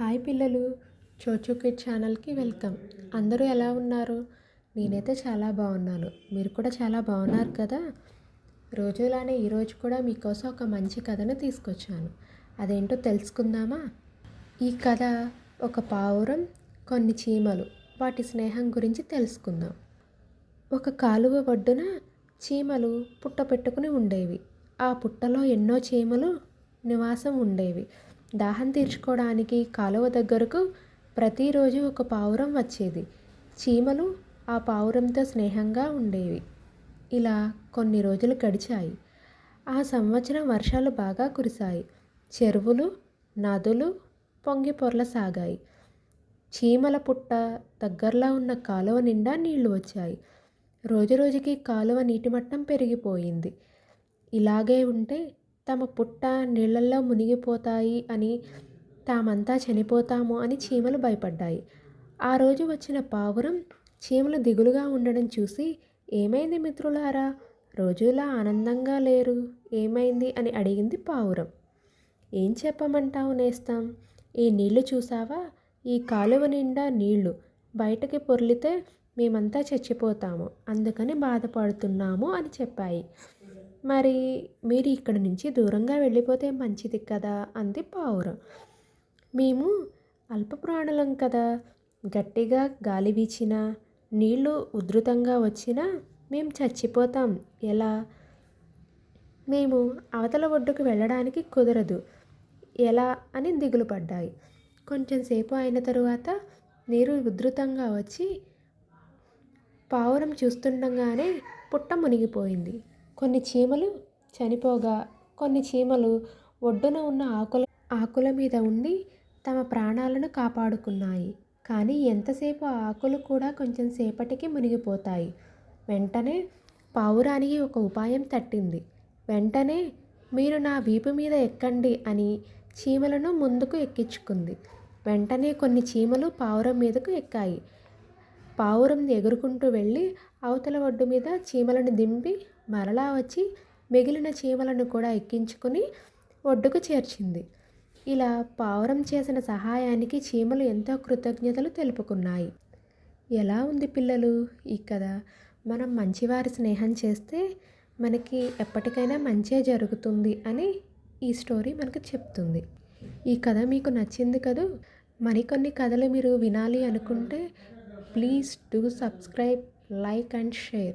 Hi పిల్లలు చోచో kid ఛానల్కి welcome. అందరూ ఎలా ఉన్నారు? నేనైతే చాలా బాగున్నాను. మీరు కూడా చాలా బాగున్నారు కదా? రోజులానే ఈరోజు కూడా మీకోసం ఒక మంచి కథను తీసుకొచ్చాను. అదేంటో తెలుసుకుందామా? ఈ కథ ఒక పావురం కొన్ని చీమలు వాటి స్నేహం గురించి తెలుసుకుందాం. ఒక కాలువ ఒడ్డున చీమలు పుట్ట పెట్టుకుని ఉండేవి. ఆ పుట్టలో ఎన్నో చీమలు నివాసం ఉండేవి. దాహం తీర్చుకోవడానికి కాలువ దగ్గరకు ప్రతిరోజు ఒక పావురం వచ్చేది. చీమలు ఆ పావురంతో స్నేహంగా ఉండేవి. ఇలా కొన్ని రోజులు గడిచాయి. ఆ సంవత్సరం వర్షాలు బాగా కురిశాయి. చెరువులు నదులు పొంగి పొర్లసాగాయి చీమల పుట్ట దగ్గరలో ఉన్న కాలువ నిండా నీళ్ళు వచ్చాయి. రోజురోజుకి కాలువ నీటి మట్టం పెరిగిపోయింది. ఇలాగే ఉంటే తమ పుట్ట నీళ్ళల్లో మునిగిపోతాయి అని తామంతా చనిపోతాము అని చీమలు భయపడ్డాయి. ఆ రోజు వచ్చిన పావురం చీమలు దిగులుగా ఉండడం చూసి ఏమైంది మిత్రులారా? రోజులా ఆనందంగా లేరు. ఏమైంది? అని అడిగింది పావురం. ఏం చెప్పమంటావు నేస్తాం? ఈ నీళ్ళు చూసావా? ఈ కాలువ నిండా నీళ్ళు. బయటకి పొర్లితే మేమంతా చచ్చిపోతాము. అందుకని బాధపడుతున్నాము అని చెప్పాయి. మరి మీరు ఇక్కడ నుంచి దూరంగా వెళ్ళిపోతే మంచిది కదా అంది పావురం. మేము అల్ప ప్రాణులం కదా. గట్టిగా గాలి వీచినా నీళ్ళు ఉధృతంగా వచ్చినా మేము చచ్చిపోతాం. ఎలా? మేము అవతల ఒడ్డుకు వెళ్ళడానికి కుదరదు. ఎలా? అని దిగులు పడ్డాయి. కొంచెం సేపు అయిన తరువాత నీరు ఉధృతంగా వచ్చి పావురం చూస్తుండగానే పుట్ట మునిగిపోయింది. కొన్ని చీమలు చనిపోగా కొన్ని చీమలు ఒడ్డున ఉన్న ఆకుల ఆకుల మీద ఉండి తమ ప్రాణాలను కాపాడుకున్నాయి. కానీ ఎంతసేపు ఆ ఆకులు కూడా కొంచెం సేపటికి మునిగిపోతాయి. వెంటనే పావురానికి ఒక ఉపాయం తట్టింది. వెంటనే మీరు నా వీపు మీద ఎక్కండి అని చీమలను ముందుకు ఎక్కించుకుంది. వెంటనే కొన్ని చీమలు పావురం మీదకు ఎక్కాయి. పావురం ఎగురుకుంటూ వెళ్ళి అవతల ఒడ్డు మీద చీమలను దింపి మరలా వచ్చి మిగిలిన చీమలను కూడా ఎక్కించుకుని ఒడ్డుకు చేర్చింది. ఇలా పావురం చేసిన సహాయానికి చీమలు ఎంతో కృతజ్ఞతలు తెలుపుకున్నాయి. ఎలా ఉంది పిల్లలు? ఈ కథ మనం మంచివారి స్నేహం చేస్తే మనకి ఎప్పటికైనా మంచే జరుగుతుంది అని ఈ స్టోరీ మనకు చెప్తుంది. ఈ కథ మీకు నచ్చింది కదూ? మరికొన్ని కథలు మీరు వినాలి అనుకుంటే please do subscribe like and share.